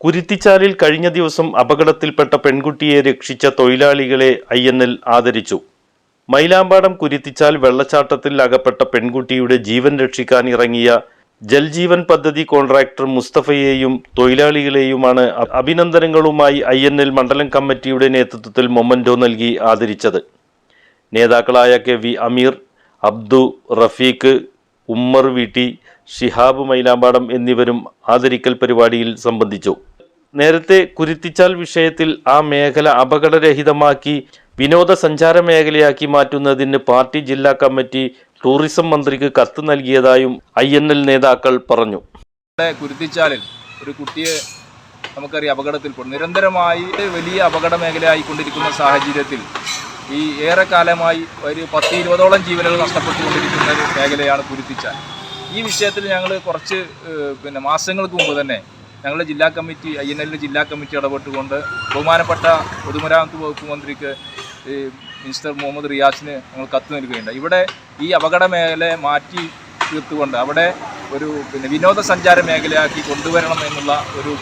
കുരുത്തിച്ചാലിൽ കഴിഞ്ഞ ദിവസം അപകടത്തിൽപ്പെട്ട പെൺകുട്ടിയെ രക്ഷിച്ച തൊഴിലാളികളെ ഐ എൻ എൽ ആദരിച്ചു. മൈലാമ്പാടം കുരുത്തിച്ചാൽ വെള്ളച്ചാട്ടത്തിൽ അകപ്പെട്ട പെൺകുട്ടിയുടെ ജീവൻ രക്ഷിക്കാൻ ഇറങ്ങിയ ജൽജീവൻ പദ്ധതി കോൺട്രാക്ടർ മുസ്തഫയെയും തൊഴിലാളികളെയുമാണ് അഭിനന്ദനങ്ങളുമായി ഐ എൻ എൽ മണ്ഡലം കമ്മിറ്റിയുടെ നേതൃത്വത്തിൽ മൊമന്റോ നൽകി ആദരിച്ചത്. നേതാക്കളായ K V Ameer Abdu Rafeeq Ummer V T Shihab Mylampadam എന്നിവരും ആദരിക്കൽ പരിപാടിയിൽ സംബന്ധിച്ചു. നേരത്തെ കുരുത്തിച്ചാൽ വിഷയത്തിൽ ആ മേഖല അപകടരഹിതമാക്കി വിനോദസഞ്ചാര മേഖലയാക്കി മാറ്റുന്നതിന് പാർട്ടി ജില്ലാ കമ്മിറ്റി ടൂറിസം മന്ത്രിക്ക് കത്ത് നൽകിയതായും ഐ എൻ എൽ നേതാക്കൾ പറഞ്ഞു. കുരുത്തിച്ചാലിൽ ഒരു കുട്ടിയെ നമുക്കറിയാം അപകടത്തിൽപ്പെടും നിരന്തരമായി വലിയ അപകട മേഖലയായിക്കൊണ്ടിരിക്കുന്ന സാഹചര്യത്തിൽ ഈ ഏറെക്കാലമായി ഒരു പത്ത് ഇരുപതോളം ജീവനുകൾ നഷ്ടപ്പെട്ടുകൊണ്ടിരിക്കുന്ന ഒരു മേഖലയാണ് കുരുത്തിച്ചാൽ. ഈ വിഷയത്തിൽ ഞങ്ങൾ കുറച്ച് പിന്നെ മാസങ്ങൾക്ക് മുമ്പ് തന്നെ ഞങ്ങളുടെ ജില്ലാ കമ്മിറ്റി ഐ എൻ എല്ലിന്റെ ജില്ലാ കമ്മിറ്റി ഇടപെട്ടുകൊണ്ട് ബഹുമാനപ്പെട്ട പൊതുമരാമത്ത് വകുപ്പ് മന്ത്രിക്ക് മിനിസ്റ്റർ മുഹമ്മദ് റിയാസിന് ഞങ്ങൾ കത്ത് നൽകുകയുണ്ടായി. ഇവിടെ ഈ അപകട മേഖല മാറ്റി തീർത്തുകൊണ്ട് അവിടെ ഒരു പിന്നെ വിനോദസഞ്ചാര മേഖലയാക്കി കൊണ്ടുവരണം എന്നുള്ള ഒരു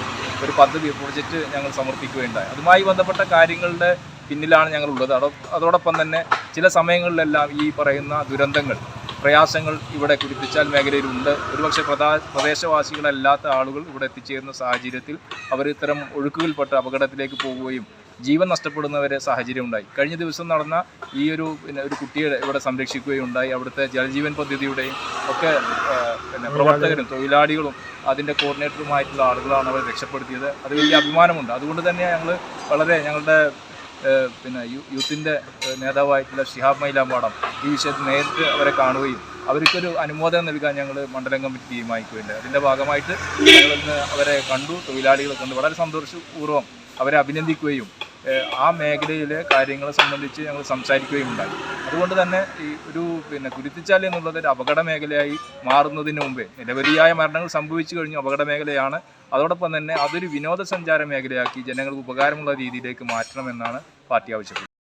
ഒരു പദ്ധതി പ്രൊജക്റ്റ് ഞങ്ങൾ സമർപ്പിക്കുകയുണ്ടായി. അതുമായി ബന്ധപ്പെട്ട കാര്യങ്ങളുടെ പിന്നിലാണ് ഞങ്ങളുള്ളത്. അതോ അതോടൊപ്പം തന്നെ ചില സമയങ്ങളിലെല്ലാം ഈ പറയുന്ന ദുരന്തങ്ങൾ പ്രയാസങ്ങൾ ഇവിടെ കുടിപ്പിച്ചാൽ മേഖലയിലുണ്ട്. ഒരുപക്ഷെ പ്രധാ പ്രദേശവാസികളല്ലാത്ത ആളുകൾ ഇവിടെ എത്തിച്ചേരുന്ന സാഹചര്യത്തിൽ അവർ ഇത്തരം ഒഴുക്കുകൾപ്പെട്ട് അപകടത്തിലേക്ക് പോവുകയും ജീവൻ നഷ്ടപ്പെടുന്നവരെ സാഹചര്യം ഉണ്ടായി. കഴിഞ്ഞ ദിവസം നടന്ന ഈ ഒരു പിന്നെ ഒരു കുട്ടിയെ ഇവിടെ സംരക്ഷിക്കുകയുണ്ടായി അവിടുത്തെ ജലജീവൻ പദ്ധതിയുടെയും ഒക്കെ പിന്നെ പ്രവർത്തകരും തൊഴിലാളികളും അതിന്റെ കോർഡിനേറ്ററുമായിട്ടുള്ള ആളുകളാണ് അവരെ രക്ഷപ്പെടുത്തിയത്. അത് വലിയ അഭിമാനമുണ്ട്. അതുകൊണ്ട് തന്നെ ഞങ്ങൾ വളരെ ഞങ്ങളുടെ പിന്നെ യൂത്തിന്റെ നേതാവായിട്ടുള്ള ഷിഹാബ് മൈലാമ്പാടം ഈ വിഷയത്തിൽ നേരിട്ട് അവരെ കാണുകയും അവർക്കൊരു അനുമോദനം നൽകാൻ ഞങ്ങൾ മണ്ഡലം കമ്മിറ്റി തീരുമാനിക്കുകയുണ്ട് അതിന്റെ ഭാഗമായിട്ട് ഞങ്ങളിന്ന് അവരെ കണ്ടു തൊഴിലാളികളെ കണ്ടു. വളരെ സന്തോഷപൂർവം അവരെ അഭിനന്ദിക്കുകയും ആ മേഖലയിലെ കാര്യങ്ങളെ സംബന്ധിച്ച് ഞങ്ങൾ സംസാരിക്കുകയും ഉണ്ടായി. അതുകൊണ്ട് തന്നെ ഈ ഒരു പിന്നെ കുരുത്തിച്ചാൽ എന്നുള്ളത് ഒരു അപകട മേഖലയായി മാറുന്നതിന് മുമ്പേ നിരവധിയായ മരണങ്ങൾ സംഭവിച്ചു കഴിഞ്ഞു അപകട മേഖലയാണ്. അതോടൊപ്പം തന്നെ അതൊരു വിനോദസഞ്ചാര മേഖലയാക്കി ജനങ്ങൾക്ക് ഉപകാരമുള്ള രീതിയിലേക്ക് മാറ്റണമെന്നാണ് പാർട്ടി ആവശ്യപ്പെടുന്നത്.